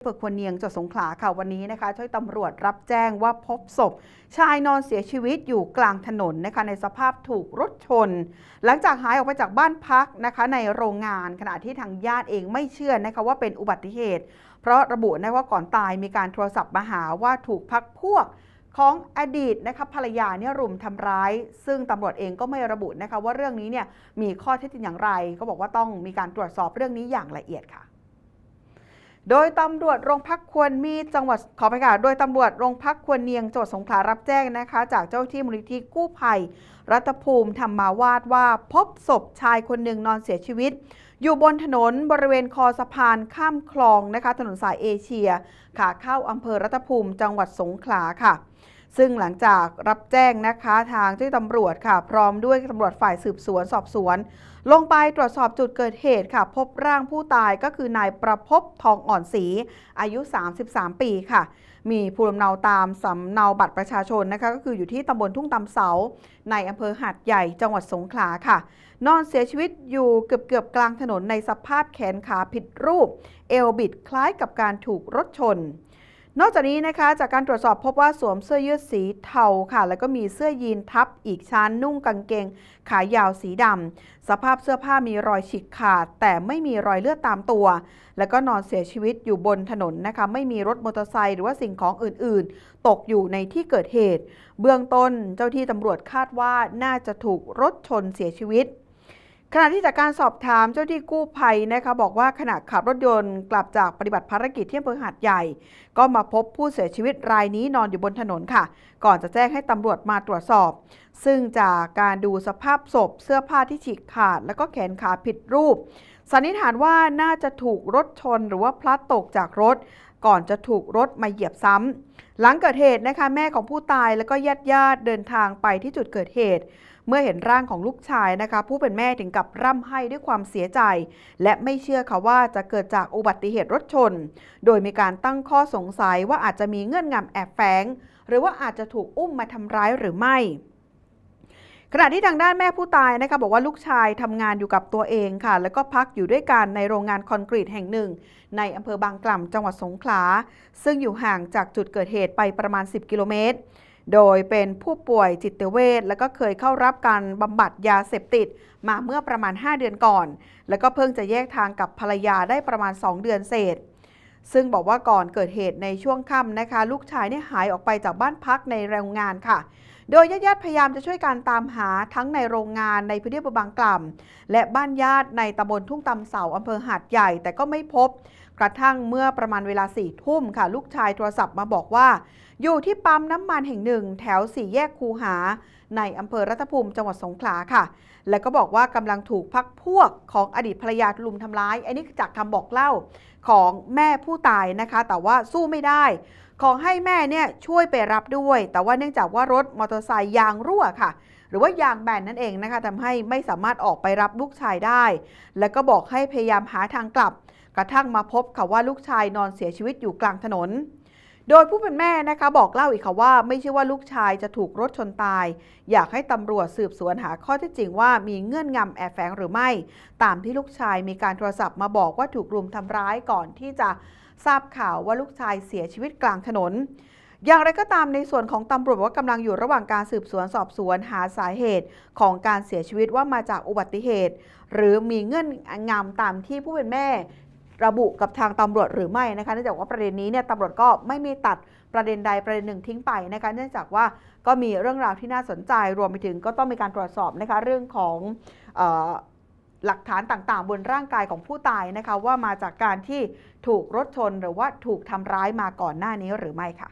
อำเภอควรเนียงจังหวัดสงขลาค่ะวันนี้นะคะช่วยตำรวจรับแจ้งว่าพบศพ ชายนอนเสียชีวิตอยู่กลางถนนนะคะในสภาพถูกรถชน หลังจากหายออกไปจากบ้านพักนะคะในโรงงานขณะที่ทางญาติเองไม่เชื่อนะคะว่าเป็นอุบัติเหตุ เพราะระบุนะว่าก่อนตายมีการโทรศัพท์มาหาว่าถูกพักพวกของอดีตนะคะภรรยาเนี่ยรุมทำร้าย ซึ่งตำรวจเองก็ไม่ระบุนะคะว่าเรื่องนี้เนี่ยมีข้อเท็จจริงอย่างไร ก็บอกว่าต้องมีการตรวจสอบเรื่องนี้อย่างละเอียดค่ะ โดยตำรวจโรงพักควรมีจังหวัดขอไปค่ะโดยตำรวจโรงพักควรเนียงจังหวัดสงขลารับแจ้งนะคะ จากเจ้าที่มูลนิธิกู้ภัย รัตภูมิธรรมาวาดว่า พบศพชายคนหนึ่งนอนเสียชีวิต อยู่บนถนนบริเวณคอสะพานข้ามคลองนะคะ ถนนสายเอเชีย ขาเข้าอำเภอรัตภูมิจังหวัดสงขลาค่ะ ซึ่งหลังจากรับแจ้งนะคะทางเจ้าหน้าที่ตำรวจค่ะ พร้อมด้วยตำรวจฝ่ายสืบสวนสอบสวน ลงไปตรวจสอบจุดเกิดเหตุค่ะ พบร่างผู้ตายก็คือนายประพบทองอ่อนศรีอายุ 33 ปีค่ะ มีภูมิลำเนาตามสำเนาบัตรประชาชนนะคะ ก็คืออยู่ที่ตำบลทุ่งตำเสา ในอำเภอหาดใหญ่จังหวัดสงขลาค่ะ นอนเสียชีวิตอยู่เกือบเกือบกลางถนนในสภาพแขนขาผิดรูป เอวบิดคล้ายกับการถูกรถชน นอกจากนี้นะคะจากการตรวจสอบพบว่าสวมเสื้อยืดสีเทาค่ะ แล้วก็มีเสื้อยีนทับอีกชั้นนุ่งกางเกง ขายาวสีดำสภาพเสื้อผ้ามีรอยฉีกขาด แต่ไม่มีรอยเลือดตามตัว แล้วก็นอนเสียชีวิตอยู่บนถนนนะคะ ไม่มีรถมอเตอร์ไซค์หรือว่าสิ่งของอื่นๆ ตกอยู่ในที่เกิดเหตุ เบื้องต้นเจ้าที่ตำรวจคาดว่าน่าจะถูกรถชนเสียชีวิต ขณะที่จากการสอบถามเจ้าที่กู้ภัยนะคะบอกว่าขณะขับรถยนต์กลับจากปฏิบัติภารกิจที่อำเภอหาดใหญ่ ก็มาพบผู้เสียชีวิตรายนี้นอนอยู่บนถนนค่ะ ก่อนจะแจ้งให้ตำรวจมาตรวจสอบ ซึ่งจากการดูสภาพศพเสื้อผ้าที่ฉีกขาด แล้วก็แขนขาผิดรูปสันนิษฐานว่าน่าจะถูกรถชนหรือว่าพลัดตกจากรถ ก่อนจะถูกรถมาเหยียบซ้ำหลังเกิดเหตุนะคะแม่ของผู้ตายแล้วก็ญาติญาติๆเดินทางไปที่จุดเกิดเหตุ เมื่อเห็นร่างของลูกชายนะคะ ผู้เป็นแม่ถึงกับร่ำไห้ด้วยความเสียใจ และไม่เชื่อค่ะว่าจะเกิดจากอุบัติเหตุรถชน โดยมีการตั้งข้อสงสัยว่าอาจจะมีเงื่อนงำแอบแฝงหรือว่าอาจจะถูกอุ้มมาทำร้ายหรือไม่ขณะที่ทางด้านแม่ผู้ตายนะคะบอกว่าลูกชายทำงานอยู่กับตัวเองค่ะ แล้วก็พักอยู่ด้วยกันในโรงงานคอนกรีตแห่งหนึ่ง ในอำเภอบางกล่ำจังหวัดสงขลา ซึ่งอยู่ห่างจากจุดเกิดเหตุไปประมาณ 10 กิโลเมตร โดยเป็นผู้ป่วยจิตเวชแล้วก็เคยเข้ารับการบำบัดยาเสพติด มาเมื่อประมาณ 5 เดือนก่อน แล้วก็เพิ่งจะแยกทางกับภรรยาได้ประมาณ 2 เดือนเศษ ซึ่งบอกว่าก่อนเกิดเหตุในช่วงค่ำนะคะ ลูกชายเนี่ยหายออกไปจากบ้านพักในแรงงานค่ะ โดยญาติๆพยายามจะช่วยการตามหาทั้งในโรงงานในพื้นที่บางกล่ำและบ้านญาติในตำบลทุ่งตำเสาอำเภอหาดใหญ่แต่ก็ไม่พบ กระทั่งเมื่อประมาณเวลาสี่ทุ่มค่ะ ลูกชายโทรศัพท์มาบอกว่า อยู่ที่ปั๊มน้ำมันแห่งหนึ่ง แถวสี่แยกคูหา ในอำเภอรัตภูมิจังหวัดสงขลาค่ะ แล้วก็บอกว่ากำลังถูกพักพวกของอดีตภรรยาลุมทำร้าย อันนี้จากคำบอกเล่าของแม่ผู้ตายนะคะ แต่ว่าสู้ไม่ได้ ขอให้แม่เนี่ยช่วยไปรับด้วย แต่ว่าเนื่องจากว่ารถมอเตอร์ไซค์ยางรั่วค่ะ หรือว่ายางแบนนั่นเองนะคะทำให้ไม่สามารถออกไปรับลูกชายได้ แล้วก็บอกให้พยายามหาทางกลับ กระทั่งมาพบค่ะว่าลูกชายนอนเสียชีวิตอยู่กลางถนน โดยผู้เป็นแม่นะคะบอกเล่าอีกค่ะว่า ไม่ใช่ว่าลูกชายจะถูกรถชนตาย อยากให้ตำรวจสืบสวนหาข้อเท็จจริงว่ามีเงื่อนงำแอบแฝงหรือไม่ ตามที่ลูกชายมีการโทรศัพท์มาบอกว่าถูกรุมทำร้ายก่อนที่จะทราบข่าวว่าลูกชายเสียชีวิตกลางถนนอย่างไรก็ตามในส่วนของตำรวจบอกว่ากำลังอยู่ระหว่างการสืบสวนสอบสวนหาสาเหตุของการเสียชีวิตว่ามาจากอุบัติเหตุ หรือมีเงื่อนงำตามที่ผู้เป็นแม่ ระบุกับทางตำรวจหรือไม่นะคะเนื่องจากว่าประเด็นนี้เนี่ยตำรวจก็ไม่มีตัดประเด็นใดประเด็นหนึ่งทิ้งไปนะคะเนื่องจากว่าก็มีเรื่องราวที่น่าสนใจรวมไปถึงก็ต้องมีการตรวจสอบนะคะเรื่องของออหลักฐานต่างๆ บนร่างกายของผู้ตายนะคะว่ามาจากการที่ถูกรถชนหรือว่าถูกทำร้ายมาก่อนหน้านี้หรือไม่ค่ะ